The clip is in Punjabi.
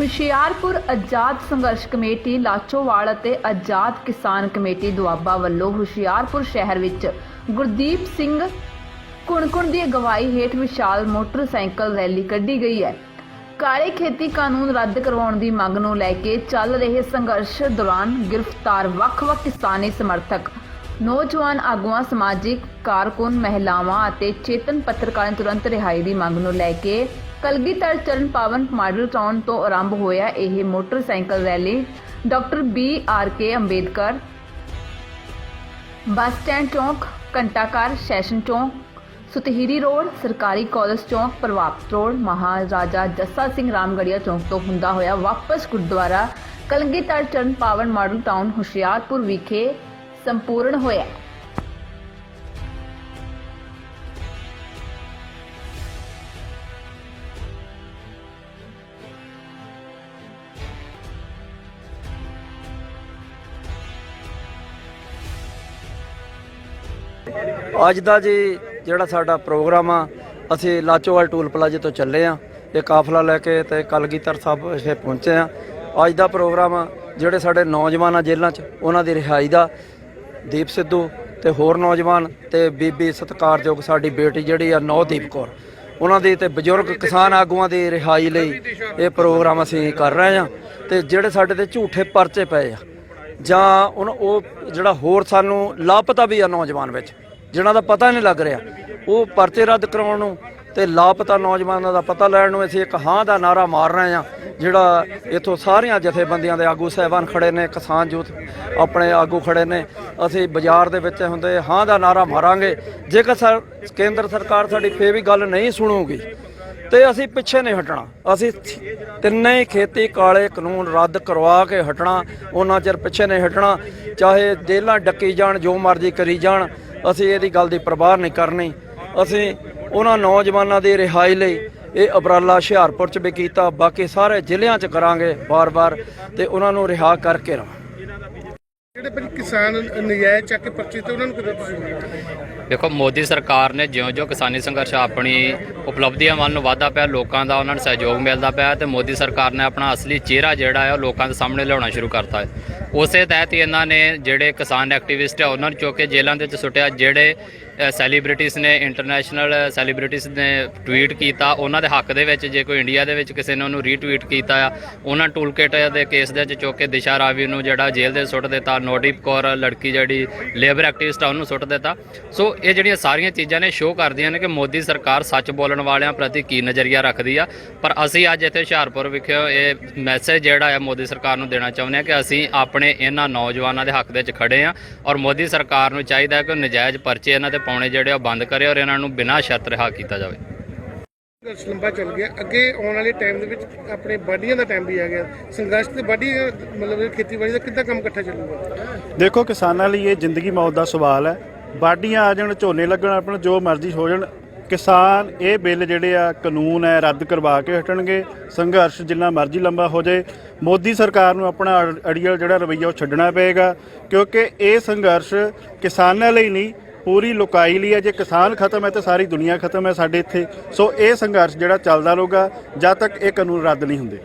ਹੁਸ਼ਿਆਰਪੁਰ ਆਜ਼ਾਦ ਸੰਘਰਸ਼ ਕਮੇਟੀ, ਲਾਚੋਵਾਲ ਅਤੇ ਆਜ਼ਾਦ ਕਿਸਾਨ ਕਮੇਟੀ ਦੁਆਬਾ ਵੱਲੋਂ ਹੁਸ਼ਿਆਰਪੁਰ ਸ਼ਹਿਰ ਵਿੱਚ ਗੁਰਦੀਪ ਸਿੰਘ ਕੁਣਕੁਣ ਦੀ ਅਗਵਾਈ ਹੇਠ ਵਿਸ਼ਾਲ ਮੋਟਰਸਾਈਕਲ ਰੈਲੀ ਕੱਢੀ ਗਈ ਹੈ। ਕਾਲੇ ਖੇਤੀ ਕਾਨੂੰਨ ਰੱਦ ਕਰਵਾਉਣ ਦੀ ਮੰਗ ਨੂੰ ਲੈ ਕੇ ਚੱਲ ਰਹੇ ਸੰਘਰਸ਼ ਦੌਰਾਨ ਗ੍ਰਿਫਤਾਰ ਵੱਖ-ਵੱਖ ਕਿਸਾਨੀ ਸਮਰਥਕ, ਨੌਜਵਾਨ ਆਗੂਆਂ, ਸਮਾਜਿਕ ਕਾਰਕੁਨ, ਮਹਿਲਾਵਾਂ ਅਤੇ ਚੇਤਨ ਪੱਤਰਕਾਰਾਂ ਤੁਰੰਤ ਰਿਹਾਈ ਦੀ ਮੰਗ ਨੂੰ ਲੈ ਕੇ ਕਲਗੀਧਰ ਚਰਨ ਪਾਵਨ ਮਾਡਲ ਟਾਊਨ ਤੋਂ ਆਰੰਭ ਹੋਇਆ ਇਹ motorcycle rally. Doctor B R K Ambedkar, bus stand ਚੌਂਕ ਕੰਟਾਕਾਰ ਸੈਸ਼ਨ ਚੌਂਕ, ਸੁਤਹੀਰੀ ਰੋਡ, ਸਰਕਾਰੀ ਕਾਲਜ ਚੌਂਕ ਪ੍ਰਭਾਤ ਰੋਡ, ਮਹਾਰਾਜਾ ਜੱਸਾ ਸਿੰਘ ਰਾਮਗੜੀਆ ਚੌਂਕ ਤੋਂ ਹੁੰਦਾ ਹੋਇਆ ਵਾਪਸ ਗੁਰਦੁਆਰਾ ਕਲਗੀਧਰ ਚਰਨ ਪਾਵਨ ਮਾਡਲ ਟਾਊਨ ਹੁਸ਼ਿਆਰਪੁਰ ਵਿਖੇ ਸੰਪੂਰਨ ਹੋਇਆ। ਅੱਜ ਦਾ ਜੀ ਜਿਹੜਾ ਸਾਡਾ ਪ੍ਰੋਗਰਾਮ ਆ, ਅਸੀਂ ਲਾਚੋਵਾਲ ਟੂਲ ਪਲਾਜ਼ੇ ਤੋਂ ਚੱਲੇ ਆ, ਇਹ ਕਾਫਲਾ ਲੈ ਕੇ ਤੇ ਕਲਗੀਧਰ ਸਾਹਿਬ ਇੱਥੇ ਪਹੁੰਚੇ ਆ। ਅੱਜ ਦਾ ਪ੍ਰੋਗਰਾਮ ਜਿਹੜੇ ਸਾਡੇ ਨੌਜਵਾਨ ਆ ਜੇਲ੍ਹਾਂ 'ਚ, ਉਹਨਾਂ ਦੀ ਰਿਹਾਈ ਦਾ ਦੀਪ ਸਿੱਧੂ ਤੇ ਹੋਰ ਨੌਜਵਾਨ ਤੇ ਬੀਬੀ ਸਤਕਾਰਯੋਗ ਸਾਡੀ ਬੇਟੀ ਜਿਹੜੀ ਆ ਨੌਦੀਪ ਕੌਰ। ਉਹਨਾਂ ਦੀ ਤੇ ਬਜ਼ੁਰਗ ਕਿਸਾਨ ਆਗੂਆਂ ਦੀ ਰਿਹਾਈ ਲਈ ਇਹ ਪ੍ਰੋਗਰਾਮ ਅਸੀਂ ਕਰ ਰਹੇ ਆ ਤੇ ਜਿਹੜੇ ਸਾਡੇ ਤੇ ਝੂਠੇ ਪਰਚੇ ਪਏ ਆ ਜਾਂ ਉਹ ਉਹ ਜਿਹੜਾ ਹੋਰ ਸਾਨੂੰ ਲਾਪਤਾ ਵੀ ਆ ਨੌਜਵਾਨ ਵਿੱਚ, ਜਿਨ੍ਹਾਂ ਦਾ ਪਤਾ ਨਹੀਂ ਲੱਗ ਰਿਹਾ, ਉਹ ਪਰਚੇ ਰੱਦ ਕਰਾਉਣ ਨੂੰ ਤੇ ਲਾਪਤਾ ਨੌਜਵਾਨਾਂ ਦਾ ਪਤਾ ਲੈਣ ਨੂੰ ਅਸੀਂ ਇੱਕ ਹਾਂ ਦਾ ਨਾਰਾ ਮਾਰ ਰਹੇ ਹਾਂ, ਜਿਹੜਾ ਇੱਥੋਂ ਸਾਰੀਆਂ ਜਥੇਬੰਦੀਆਂ ਦੇ ਆਗੂ ਸਹਿਬਾਨ ਖੜੇ ਨੇ, ਕਿਸਾਨ ਜੂਥ ਆਪਣੇ ਆਗੂ ਖੜੇ ਨੇ, ਅਸੀਂ ਬਾਜ਼ਾਰ ਦੇ ਵਿੱਚ ਹੁੰਦੇ ਹਾਂ ਦਾ ਨਾਰਾ ਮਾਰਾਂਗੇ। ਜੇਕਰ ਸਰ ਕੇਂਦਰ ਸਰਕਾਰ ਸਾਡੀ ਫੇਰ ਵੀ ਗੱਲ ਨਹੀਂ ਸੁਣੂਗੀ ਤੇ ਅਸੀਂ ਪਿੱਛੇ ਨਹੀਂ ਹਟਣਾ। ਅਸੀਂ ਤਿੰਨੇ ਖੇਤੀ ਕਾਲੇ ਕਾਨੂੰਨ ਰੱਦ ਕਰਵਾ ਕੇ ਹਟਣਾ। ਉਹਨਾਂ ਚਿਰ ਪਿੱਛੇ ਨਹੀਂ ਹਟਣਾ। ਚਾਹੇ ਜੇਲਾਂ ਡੱਕੀ ਜਾਣ, ਜੋ ਮਰਜ਼ੀ ਕਰੀ ਜਾਣ, ਅਸੀਂ ਇਹਦੀ ਗੱਲ ਦੀ ਪਰਵਾਹ ਨਹੀਂ ਕਰਨੀ। ਅਸੀਂ ਉਹਨਾਂ ਨੌਜਵਾਨਾਂ ਦੀ ਰਿਹਾਈ ਲਈ ਇਹ ਉਪਰਾਲਾ ਹੁਸ਼ਿਆਰਪੁਰ ਚ ਵੀ ਕੀਤਾ। ਬਾਕੀ ਸਾਰੇ ਜ਼ਿਲ੍ਹਿਆਂ ਚ ਕਰਾਂਗੇ ਬਾਰ-ਬਾਰ ਤੇ ਉਹਨਾਂ ਨੂੰ ਰਿਹਾ ਕਰਕੇ ਰਵਾਂਗੇ ਜਿਹੜੇ ਪਰ ਕਿਸਾਨ ਨਜਾਇਜ਼ ਚੱਕ ਕੇ ਪਰਚੇ ਤੇ ਉਹਨਾਂ ਨੂੰ ਕਿਵੇਂ ਤੁਸੀਂ ਦੇਖੋ, ਮੋਦੀ ਸਰਕਾਰ ਨੇ ਜਿਉਂ-ਜਿਉਂ ਕਿਸਾਨੀ ਸੰਘਰਸ਼ ਆਪਣੀ ਉਪਲਬਧੀਆਂ ਵੱਲ ਨੂੰ ਵਾਧਾ ਪਿਆ, ਲੋਕਾਂ ਦਾ ਉਹਨਾਂ ਨੂੰ ਸਹਿਯੋਗ ਮਿਲਦਾ ਪਿਆ ਤੇ ਮੋਦੀ ਸਰਕਾਰ ਨੇ ਆਪਣਾ ਅਸਲੀ ਚਿਹਰਾ ਜਿਹੜਾ ਹੈ ਉਹ ਲੋਕਾਂ ਦੇ ਸਾਹਮਣੇ ਲਿਆਉਣਾ ਸ਼ੁਰੂ ਕਰਤਾ ਹੈ। ਉਸੇ ਤਹਿਤ ਹੀ ਇਹਨਾਂ ਨੇ ਜਿਹੜੇ ਕਿਸਾਨ ਐਕਟਿਵਿਸਟ ਆ, ਉਹਨਾਂ ਨੂੰ ਚੁੱਕ ਕੇ ਜੇਲ੍ਹਾਂ ਦੇ ਵਿੱਚ ਸੁੱਟਿਆ। ਜਿਹੜੇ ਸੈਲੀਬ੍ਰਿਟੀਜ਼ ਨੇ ਇੰਟਰਨੈਸ਼ਨਲ ਸੈਲੀਬ੍ਰਿਟੀਜ਼ ਨੇ ਟਵੀਟ ਕੀਤਾ, ਉਹਨਾਂ ਦੇ ਹੱਕ ਦੇ ਵਿੱਚ ਜੇ ਕੋਈ ਇੰਡੀਆ ਦੇ ਵਿੱਚ ਕਿਸੇ ਨੇ ਉਹਨੂੰ ਰੀਟਵੀਟ ਕੀਤਾ ਆ, ਉਹਨਾਂ ਟੂਲਕਿਟ ਦੇ ਕੇਸ ਦੇ ਵਿੱਚ ਚੁੱਕ ਕੇ ਦਿਸ਼ਾ ਰਾਵੀ ਨੂੰ ਜਿਹੜਾ ਜੇਲ੍ਹ ਦੇ ਸੁੱਟ ਦਿੱਤਾ ਨੋਦੀਪ ਕੌਰ ਲੜਕੀ ਜਿਹੜੀ ਲੇਬਰ ਐਕਟਿਵਿਸਟ ਆ, ਉਹਨੂੰ ਸੁੱਟ ਦਿੱਤਾ। ਸੋ ਇਹ ਜਿਹੜੀਆਂ ਸਾਰੀਆਂ ਚੀਜ਼ਾਂ ਨੇ ਸ਼ੋਅ ਕਰਦੀਆਂ ਨੇ ਕਿ ਮੋਦੀ ਸਰਕਾਰ ਸੱਚ ਬੋਲਣ ਵਾਲਿਆਂ ਪ੍ਰਤੀ ਕੀ ਨਜ਼ਰੀਆ ਰੱਖਦੀ ਆ। ਪਰ ਅਸੀਂ ਅੱਜ ਇੱਥੇ ਹੁਸ਼ਿਆਰਪੁਰ ਵਿਖੇ ਇਹ ਮੈਸੇਜ ਜਿਹੜਾ ਹੈ ਮੋਦੀ ਸਰਕਾਰ ਨੂੰ ਦੇਣਾ ਚਾਹੁੰਦੇ ਆ ਕਿ ਅਸੀਂ ਆਪਣੇ ਇਹਨਾਂ ਨੌਜਵਾਨਾਂ ਦੇ ਹੱਕ ਦੇ ਵਿੱਚ ਖੜੇ ਆ ਔਰ ਮੋਦੀ ਸਰਕਾਰ ਨੂੰ ਚਾਹੀਦਾ ਹੈ ਕਿ ਉਹ ਨਜਾਇਜ਼ ਪਰਚੇ ਇਹਨਾਂ ਤੇ ਪਾਉਣੇ ਜਿਹੜੇ ਆ ਉਹ ਬੰਦ ਕਰੇ ਔਰ ਇਹਨਾਂ ਨੂੰ ਬਿਨਾਂ ਸ਼ਰਤ ਰਿਹਾ ਕੀਤਾ ਜਾਵੇ। ਸੰਘਰਸ਼ ਲੰਬਾ ਚੱਲ ਗਿਆ। ਅੱਗੇ ਆਉਣ ਵਾਲੇ ਟਾਈਮ ਦੇ ਵਿੱਚ ਆਪਣੇ ਵਾਢੀਆਂ ਦਾ ਟਾਈਮ ਵੀ ਆ ਗਿਆ। ਸੰਘਰਸ਼ ਤੇ ਵਾਢੀ ਮਤਲਬ ਖੇਤੀਬਾੜੀ ਦਾ ਕਿੱਦਾਂ ਕੰਮ ਇਕੱਠਾ ਚੱਲੂਗਾ? ਦੇਖੋ ਕਿਸਾਨਾਂ ਲਈ ਇਹ ਜ਼ਿੰਦਗੀ ਮੌਤ ਦਾ ਸਵਾਲ ਹੈ। ਬਾਡੀਆਂ ਆ ਜਾਣ, ਝੋਨੇ ਲੱਗਣ ਆਪਣਾ, ਜੋ ਮਰਜ਼ੀ ਹੋ ਜਾਣ। ਕਿਸਾਨ ਇਹ ਬਿੱਲ ਜਿਹੜੇ ਆ, ਕਾਨੂੰਨ ਹੈ, ਰੱਦ ਕਰਵਾ ਕੇ ਹਟਣਗੇ। ਸੰਘਰਸ਼ ਜਿੰਨਾ ਮਰਜ਼ੀ ਲੰਬਾ ਹੋ ਜਾਏ। ਮੋਦੀ ਸਰਕਾਰ ਨੂੰ ਆਪਣਾ ਅੜ- ਅੜੀਅਲ ਜਿਹੜਾ ਰਵੱਈਆ ਉਹ ਛੱਡਣਾ ਪਏਗਾ। ਕਿਉਂਕਿ ਇਹ ਸੰਘਰਸ਼ ਕਿਸਾਨਾਂ ਲਈ ਨਹੀਂ ਪੂਰੀ ਲੋਕਾਈ ਲਈ ਹੈ। ਜੇ ਕਿਸਾਨ ਖਤਮ ਹੈ ਤਾਂ ਸਾਰੀ ਦੁਨੀਆ ਖਤਮ ਹੈ ਸਾਡੇ ਇੱਥੇ। ਸੋ ਇਹ ਸੰਘਰਸ਼ ਜਿਹੜਾ ਚੱਲਦਾ ਰਹੂਗਾ, ਜਦ ਤੱਕ ਇਹ ਕਾਨੂੰਨ ਰੱਦ ਨਹੀਂ ਹੁੰਦੇ।